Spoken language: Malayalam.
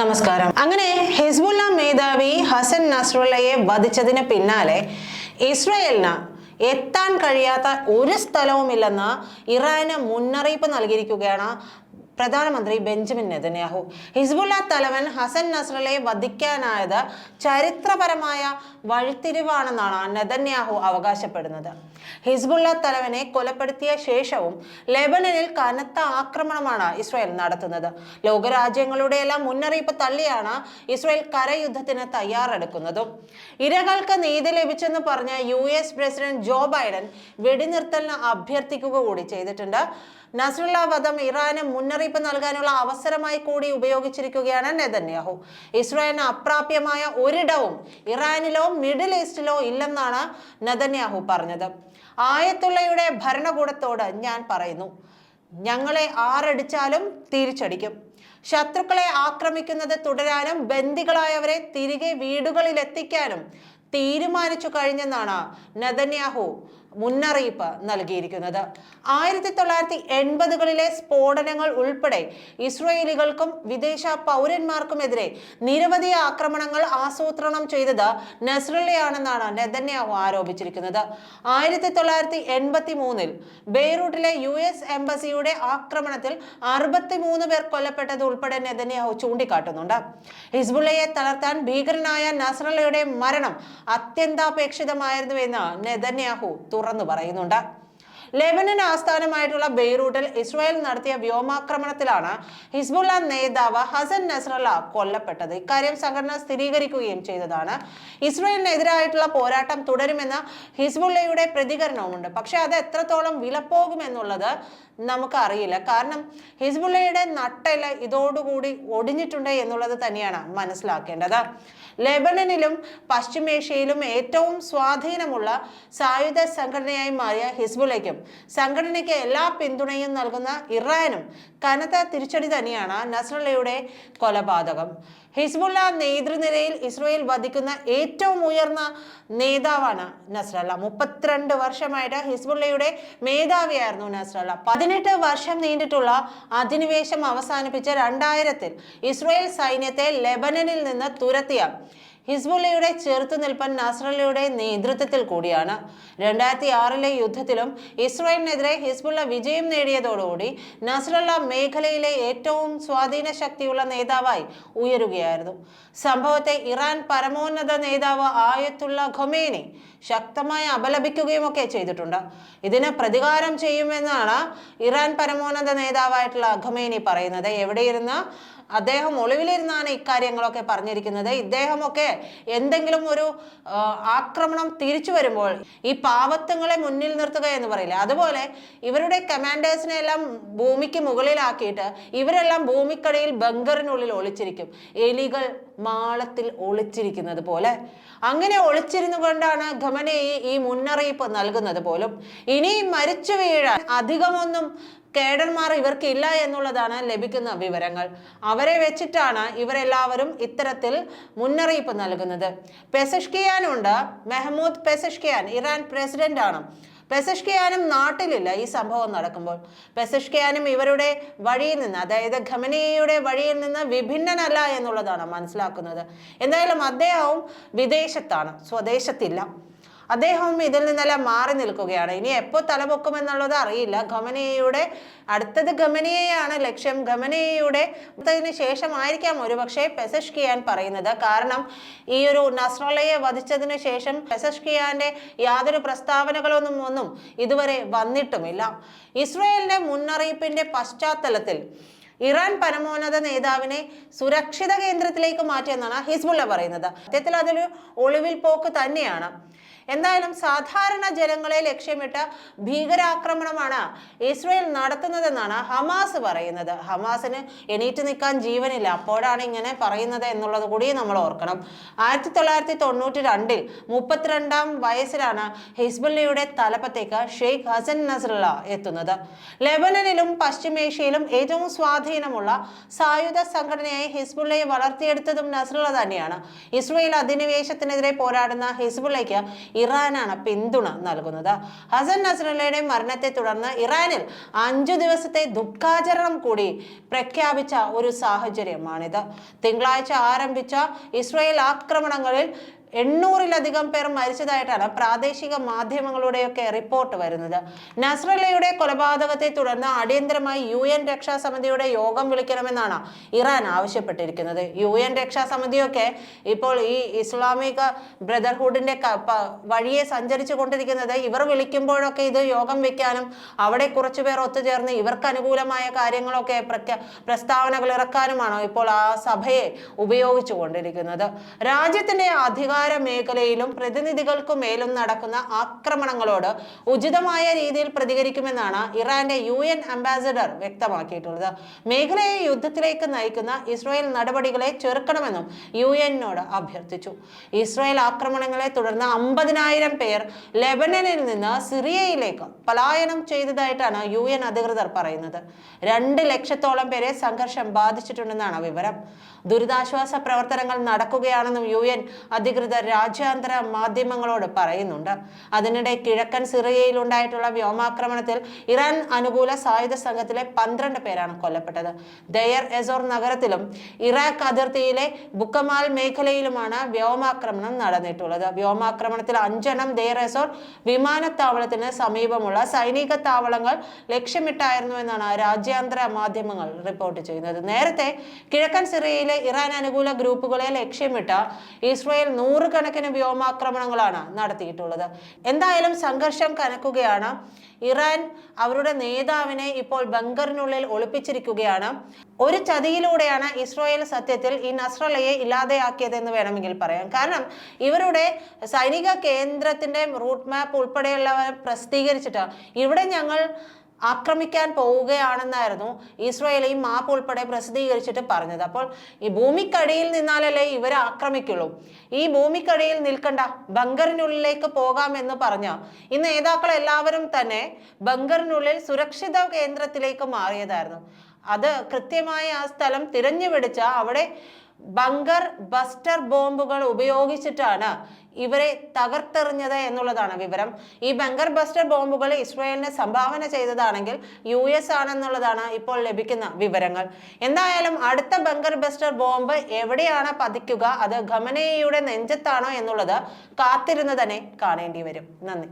നമസ്കാരം. അങ്ങനെ ഹിസ്ബുല്ല മേധാവി ഹസൻ നസ്രുള്ളയെ വധിച്ചതിന് പിന്നാലെ ഇസ്രയേലിന് എത്താൻ കഴിയാത്ത ഒരു സ്ഥലവുമില്ലെന്ന് ഇറാന് മുന്നറിയിപ്പ് നൽകിയിരിക്കുകയാണ് പ്രധാനമന്ത്രി ബെഞ്ചമിൻ നെതന്യാഹു. ഹിസ്ബുല്ല തലവൻ ഹസൻ നസ്രലയെ വധിക്കാനായത് ചരിത്രപരമായ വഴിത്തിരിവാണെന്നാണ് നെതന്യാഹു അവകാശപ്പെടുന്നത്. ഹിസ്ബുല്ല തലവനെ കൊലപ്പെടുത്തിയ ശേഷവും ലെബനനിൽ കനത്ത ആക്രമണമാണ് ഇസ്രായേൽ നടത്തുന്നത്. ലോകരാജ്യങ്ങളുടെ എല്ലാം മുന്നറിയിപ്പ് തള്ളിയാണ് ഇസ്രായേൽ കരയുദ്ധത്തിന് തയ്യാറെടുക്കുന്നതും. ഇരകൾക്ക് നീതി ലഭിച്ചെന്ന് പറഞ്ഞ U S president Joe Biden വെടിനിർത്തലിന് അഭ്യർത്ഥിക്കുക കൂടി ചെയ്തിട്ടുണ്ട്. നസ്രുള്ള വധം ഇറാന് മുന്നറിയിപ്പ് നൽകാനുള്ള അവസരമായി കൂടി ഉപയോഗിച്ചിരിക്കുകയാണ് നെതന്യാഹു. ഇസ്രായേലിന് അപ്രാപ്യമായ ഒരിടവും ഇറാനിലോ മിഡിൽ ഈസ്റ്റിലോ ഇല്ലെന്നാണ് നെതന്യാഹു പറഞ്ഞത്. ആയത്തുള്ളയുടെ ഭരണകൂടത്തോട് ഞാൻ പറയുന്നു ഞങ്ങളെ ആറടിച്ചാലും തിരിച്ചടിക്കും. ശത്രുക്കളെ ആക്രമിക്കുന്നത് തുടരാനും ബന്ദികളായവരെ തിരികെ വീടുകളിൽ എത്തിക്കാനും തീരുമാനിച്ചു കഴിഞ്ഞെന്നാണ് നെതന്യാഹു മുന്നറിയിപ്പ് നൽകിയിരിക്കുന്നത്. ആയിരത്തി തൊള്ളായിരത്തി എൺപതുകളിലെ സ്ഫോടനങ്ങൾ ഉൾപ്പെടെ ഇസ്രയേലികൾക്കും വിദേശ പൗരന്മാർക്കുമെതിരെ നിരവധി ആക്രമണങ്ങൾ ആസൂത്രണം ചെയ്തത് നസ്രല്ലയാണെന്നാണ് നെതന്യാഹു ആരോപിച്ചിരിക്കുന്നത്. ആയിരത്തി തൊള്ളായിരത്തി എൺപത്തി മൂന്നിൽ ബെയ്റൂട്ടിലെ യു എസ് എംബസിയുടെ ആക്രമണത്തിൽ അറുപത്തിമൂന്ന് പേർ കൊല്ലപ്പെട്ടത് ഉൾപ്പെടെ നെതന്യാഹു ചൂണ്ടിക്കാട്ടുന്നുണ്ട്. ഹിസ്ബുള്ളയെ തളർത്താൻ ഭീകരനായ നസ്രല്ലയുടെ മരണം അത്യന്താപേക്ഷിതമായിരുന്നു എന്ന് നെതന്യാഹു പറയുന്നുണ്ട്. ലെബനൻ ആസ്ഥാനമായിട്ടുള്ള ബെയ്റൂട്ടിൽ ഇസ്രായേൽ നടത്തിയ വ്യോമാക്രമണത്തിലാണ് ഹിസ്ബുള്ള നേതാവ് ഹസൻ നസ്രല്ല കൊല്ലപ്പെട്ടത്. ഇക്കാര്യം സംഘടന സ്ഥിരീകരിക്കുകയും ചെയ്തതാണ്. ഇസ്രായേലിനെതിരായിട്ടുള്ള പോരാട്ടം തുടരുമെന്ന ഹിസ്ബുള്ളയുടെ പ്രതികരണവുമുണ്ട്. പക്ഷെ അത് എത്രത്തോളം വിലപ്പോകുമെന്നുള്ളത് നമുക്ക് അറിയില്ല കാരണം ഹിസ്ബുള്ളയുടെ നട്ടെല്ല് ഇതോടുകൂടി ഒടിഞ്ഞിട്ടുണ്ട് എന്നുള്ളത് തന്നെയാണ് മനസ്സിലാക്കേണ്ടത്. ലെബനനിലും പശ്ചിമേഷ്യയിലും ഏറ്റവും സ്വാധീനമുള്ള സായുധ സംഘടനയായി മാറിയ ഹിസ്ബുള്ളയ്ക്കും സംഘടനയ്ക്ക് എല്ലാ പിന്തുണയും നൽകുന്ന ഇറാനും കനത്ത തിരിച്ചടി തന്നെയാണ് നസ്രല്ലയുടെ കൊലപാതകം. ഹിസ്ബുള്ള നേതൃനിരയിൽ ഇസ്രയേൽ വധിക്കുന്ന ഏറ്റവും ഉയർന്ന നേതാവാണ് നസ്രല്ല. മുപ്പത്തിരണ്ട് വർഷമായിട്ട് ഹിസ്ബുള്ളയുടെ മേധാവിയായിരുന്നു നസ്രല്ല. പതിനെട്ട് വർഷം നീണ്ടിട്ടുള്ള അധിനിവേശം അവസാനിപ്പിച്ച രണ്ടായിരത്തിൽ ഇസ്രയേൽ സൈന്യത്തെ ലെബനനിൽ നിന്ന് തുരത്തിയ ഹിസ്ബുള്ളയുടെ ചെറുത്തുനിൽപ്പൻ നസ്രലയുടെ നേതൃത്വത്തിൽ കൂടിയാണ്. രണ്ടായിരത്തി ആറിലെ യുദ്ധത്തിലും ഇസ്രായേലിനെതിരെ ഹിസ്ബുള്ള വിജയം നേടിയതോടുകൂടി നസ്രല്ല മേഖലയിലെ ഏറ്റവും സ്വാധീന ശക്തിയുള്ള നേതാവായി ഉയരുകയായിരുന്നു. സംഭവത്തെ ഇറാൻ പരമോന്നത നേതാവ് ആയത്തുള്ള ഖൊമേനി ശക്തമായി അപലപിക്കുകയും ഒക്കെ ചെയ്തിട്ടുണ്ട്. ഇതിന് പ്രതികാരം ചെയ്യുമെന്നാണ് ഇറാൻ പരമോന്നത നേതാവായിട്ടുള്ള ഖൊമേനി പറയുന്നത്. എവിടെയിരുന്ന്? അദ്ദേഹം ഒളിവിലിരുന്നാണ് ഇക്കാര്യങ്ങളൊക്കെ പറഞ്ഞിരിക്കുന്നത്. ഇദ്ദേഹമൊക്കെ എന്തെങ്കിലും ഒരു ആക്രമണം തിരിച്ചു വരുമ്പോൾ ഈ പാവത്തങ്ങളെ മുന്നിൽ നിർത്തുക എന്ന് പറയില്ല? അതുപോലെ ഇവരുടെ കമാൻഡേഴ്സിനെ എല്ലാം ഭൂമിക്ക് മുകളിലാക്കിയിട്ട് ഇവരെല്ലാം ഭൂമിക്കടിയിൽ ബങ്കറിനുള്ളിൽ ഒളിച്ചിരിക്കും. എലികൾ മാളത്തിൽ ഒളിച്ചിരിക്കുന്നത് പോലെ. അങ്ങനെ ഒളിച്ചിരുന്നു കൊണ്ടാണ് ഖമനേയി ഈ മുന്നറിയിപ്പ് നൽകുന്നത് പോലും. ഇനി മരിച്ചു വീഴാൻ അധികമൊന്നും കേഡന്മാർ ഇവർക്കില്ല എന്നുള്ളതാണ് ലഭിക്കുന്ന വിവരങ്ങൾ. അവരെ വെച്ചിട്ടാണ് ഇവരെല്ലാവരും ഇത്തരത്തിൽ മുന്നറിയിപ്പ് നൽകുന്നത്. പെസഷ്കിയാനുണ്ട്. മെഹമ്മൂദ് പെസഷ്കിയാൻ ഇറാൻ പ്രസിഡന്റ് ആണ് പെസഷ്കിയാനും നാട്ടിലില്ല ഈ സംഭവം നടക്കുമ്പോൾ. പെസഷ്കിയാനും ഇവരുടെ വഴിയിൽ നിന്ന് അതായത് ഖമനിയുടെ വഴിയിൽ നിന്ന് വിഭിന്നനല്ല എന്നുള്ളതാണ് മനസ്സിലാക്കുന്നത്. എന്തായാലും അദ്ദേഹവും വിദേശത്താണ് സ്വദേശത്തില്ല. അദ്ദേഹം ഇതിൽ നിന്നെല്ലാം മാറി നിൽക്കുകയാണ്. ഇനി എപ്പോൾ തലപൊക്കുമെന്നുള്ളത് അറിയില്ല. ഖമനിയയുടെ അടുത്തത് ഖമനയെയാണ് ലക്ഷ്യം. ഖമനിയയുടെ ശേഷം ശേഷമായിരിക്കാം ഒരുപക്ഷെ പെസഷ്കിയാൻ പറയുന്നത്. കാരണം ഈ ഒരു നസ്രളയെ വധിച്ചതിന് ശേഷം പെസഷ്കിയാന്റെ യാതൊരു പ്രസ്താവനകളൊന്നും ഒന്നും ഇതുവരെ വന്നിട്ടുമില്ല. ഇസ്രയേലിന്റെ മുന്നറിയിപ്പിന്റെ പശ്ചാത്തലത്തിൽ ഇറാൻ പരമോന്നത നേതാവിനെ സുരക്ഷിത കേന്ദ്രത്തിലേക്ക് മാറ്റിയെന്നാണ് ഹിസ്ബുള്ള പറയുന്നത്. സത്യത്തിൽ അതൊരു ഒളിവിൽ പോക്ക് തന്നെയാണ്. എന്തായാലും സാധാരണ ജനങ്ങളെ ലക്ഷ്യമിട്ട് ഭീകരാക്രമണമാണ് ഇസ്രയേൽ നടത്തുന്നതെന്നാണ് ഹമാസ് പറയുന്നത്. ഹമാസിന് എണീറ്റ് നിൽക്കാൻ ജീവനില്ല. അപ്പോഴാണ് ഇങ്ങനെ പറയുന്നത് എന്നുള്ളത് കൂടി നമ്മൾ ഓർക്കണം. ആയിരത്തി തൊള്ളായിരത്തി തൊണ്ണൂറ്റി രണ്ടിൽ മുപ്പത്തിരണ്ടാം വയസ്സിലാണ് ഹിസ്ബുല്ലയുടെ തലപ്പത്തേക്ക് ഷെയ്ഖ് ഹസൻ നസ്രല്ല എത്തുന്നത്. ലെബനനിലും പശ്ചിമേഷ്യയിലും ഏറ്റവും സ്വാധീനമുള്ള സായുധ സംഘടനയായി ഹിസ്ബുള്ളയെ വളർത്തിയെടുത്തതും നസ്രല്ല തന്നെയാണ്. ഇസ്രയേൽ അധിനിവേശത്തിനെതിരെ പോരാടുന്ന ഹിസ്ബുള്ളയ്ക്ക് ഇറാനാണ് പിന്തുണ നൽകുന്നത്. ഹസൻ നസ്രല്ലയുടെ മരണത്തെ തുടർന്ന് ഇറാനിൽ അഞ്ചു ദിവസത്തെ ദുഃഖാചരണം കൂടി പ്രഖ്യാപിച്ച ഒരു സാഹചര്യമാണിത്. തിങ്കളാഴ്ച ആരംഭിച്ച ഇസ്രയേൽ ആക്രമണങ്ങളിൽ എണ്ണൂറിലധികം പേർ മരിച്ചതായിട്ടാണ് പ്രാദേശിക മാധ്യമങ്ങളുടെയൊക്കെ റിപ്പോർട്ട് വരുന്നത്. നസ്രല്ലയുടെ കൊലപാതകത്തെ തുടർന്ന് അടിയന്തരമായി യു എൻ രക്ഷാസമിതിയുടെ യോഗം വിളിക്കണമെന്നാണ് ഇറാൻ ആവശ്യപ്പെട്ടിരിക്കുന്നത്. യു എൻ രക്ഷാസമിതിയൊക്കെ ഇപ്പോൾ ഈ ഇസ്ലാമിക ബ്രദർഹുഡിന്റെ വഴിയെ സഞ്ചരിച്ചു കൊണ്ടിരിക്കുന്നത്. ഇവർ വിളിക്കുമ്പോഴൊക്കെ ഇത് യോഗം വെക്കാനും അവിടെ കുറച്ചു പേർ ഒത്തുചേർന്ന് ഇവർക്ക് അനുകൂലമായ കാര്യങ്ങളൊക്കെ പ്രഖ്യാ പ്രസ്താവനകൾ ഇറക്കാനുമാണോ ഇപ്പോൾ ആ സഭയെ ഉപയോഗിച്ചു കൊണ്ടിരിക്കുന്നത്. രാജ്യത്തിന്റെ അധികാര മേഖലയിലും പ്രതിനിധികൾക്കു മേലും നടക്കുന്ന ആക്രമണങ്ങളോട് ഉചിതമായ രീതിയിൽ പ്രതികരിക്കുമെന്നാണ് ഇറാന്റെ യു എൻ അംബാസിഡർ വ്യക്തമാക്കിയിട്ടുള്ളത്. മേഖലയെ യുദ്ധത്തിലേക്ക് നയിക്കുന്ന ഇസ്രായേൽ നടപടികളെ ചെറുക്കണമെന്നും യു എന്നോട് അഭ്യർത്ഥിച്ചു. ഇസ്രായേൽ ആക്രമണങ്ങളെ തുടർന്ന് അമ്പതിനായിരം പേർ ലെബനനിൽ നിന്ന് സിറിയയിലേക്ക് പലായനം ചെയ്തതായിട്ടാണ് യു എൻ അധികൃതർ പറയുന്നത്. രണ്ട് ലക്ഷത്തോളം പേരെ സംഘർഷം ബാധിച്ചിട്ടുണ്ടെന്നാണ് വിവരം. ദുരിതാശ്വാസ പ്രവർത്തനങ്ങൾ നടക്കുകയാണെന്നും യു എൻ അധികൃതർ രാജ്യാന്തര മാധ്യമങ്ങളോട് പറയുന്നുണ്ട്. അതിനിടെ കിഴക്കൻ സിറിയയിൽ ഉണ്ടായിട്ടുള്ള വ്യോമാക്രമണത്തിൽ ഇറാൻ അനുകൂല സായുധ സംഘത്തിലെ പന്ത്രണ്ട് പേരാണ് കൊല്ലപ്പെട്ടത്. ദയർ എസോർ നഗരത്തിലും ഇറാഖ് അതിർത്തിയിലെ ബുക്കമാൽ മേഖലയിലുമാണ് വ്യോമാക്രമണം നടന്നിട്ടുള്ളത്. വ്യോമാക്രമണത്തിൽ അഞ്ചെണ്ണം ദയർ എസോർ വിമാനത്താവളത്തിന് സമീപമുള്ള സൈനിക താവളങ്ങൾ ലക്ഷ്യമിട്ടായിരുന്നു എന്നാണ് രാജ്യാന്തര മാധ്യമങ്ങൾ റിപ്പോർട്ട് ചെയ്യുന്നത്. നേരത്തെ കിഴക്കൻ സിറിയയിലെ ഇറാൻ അനുകൂല ഗ്രൂപ്പുകളെ ലക്ഷ്യമിട്ട ഇസ്രായേൽ നൂറുകണക്കിന് വ്യോമാക്രമണങ്ങളാണ് നടത്തിയിട്ടുള്ളത്. എന്തായാലും സംഘർഷം കനക്കുകയാണ്. ഇറാൻ അവരുടെ നേതാവിനെ ഇപ്പോൾ ബങ്കറിനുള്ളിൽ ഒളിപ്പിച്ചിരിക്കുകയാണ്. ഒരു ചതിയിലൂടെയാണ് ഇസ്രായേൽ സത്യത്തിൽ ഈ നസ്രലയെ ഇല്ലാതെയാക്കിയതെന്ന് വേണമെങ്കിൽ പറയാം. കാരണം ഇവരുടെ സൈനിക കേന്ദ്രത്തിന്റെ റൂട്ട് മാപ്പ് ഉൾപ്പെടെയുള്ളവ പ്രസിദ്ധീകരിച്ചിട്ട് ഇവിടെ ഞങ്ങൾ ആക്രമിക്കാൻ പോവുകയാണെന്നായിരുന്നു ഇസ്രായേൽ ഈ മാപ്പ് ഉൾപ്പെടെ പ്രസിദ്ധീകരിച്ചിട്ട് പറഞ്ഞത്. അപ്പോൾ ഈ ഭൂമിക്കടിയിൽ നിന്നാലല്ലേ ഇവരെ ആക്രമിക്കുള്ളൂ? ഈ ഭൂമിക്കടിയിൽ നിൽക്കണ്ട ബങ്കറിനുള്ളിലേക്ക് പോകാമെന്ന് പറഞ്ഞ ഈ നേതാക്കൾ എല്ലാവരും തന്നെ ബങ്കറിനുള്ളിൽ സുരക്ഷിത കേന്ദ്രത്തിലേക്ക് മാറിയതായിരുന്നു. അത് കൃത്യമായി ആ സ്ഥലം തിരഞ്ഞു പിടിച്ച അവിടെ ബങ്കർ ബസ്റ്റർ ബോംബുകൾ ഉപയോഗിച്ചിട്ടാണ് ഇവരെ തകർത്തെറിഞ്ഞത് എന്നുള്ളതാണ് വിവരം. ഈ ബങ്കർ ബസ്റ്റർ ബോംബുകൾ ഇസ്രായേലിന് സംഭാവന ചെയ്തതാണെങ്കിൽ യു എസ് ആണെന്നുള്ളതാണ് ഇപ്പോൾ ലഭിക്കുന്ന വിവരങ്ങൾ. എന്തായാലും അടുത്ത ബങ്കർ ബസ്റ്റർ ബോംബ് എവിടെയാണ് പതിക്കുക അത് ഖമനയുടെ നെഞ്ചത്താണോ എന്നുള്ളത് കാത്തിരുന്ന് തന്നെ കാണേണ്ടി വരും. നന്ദി.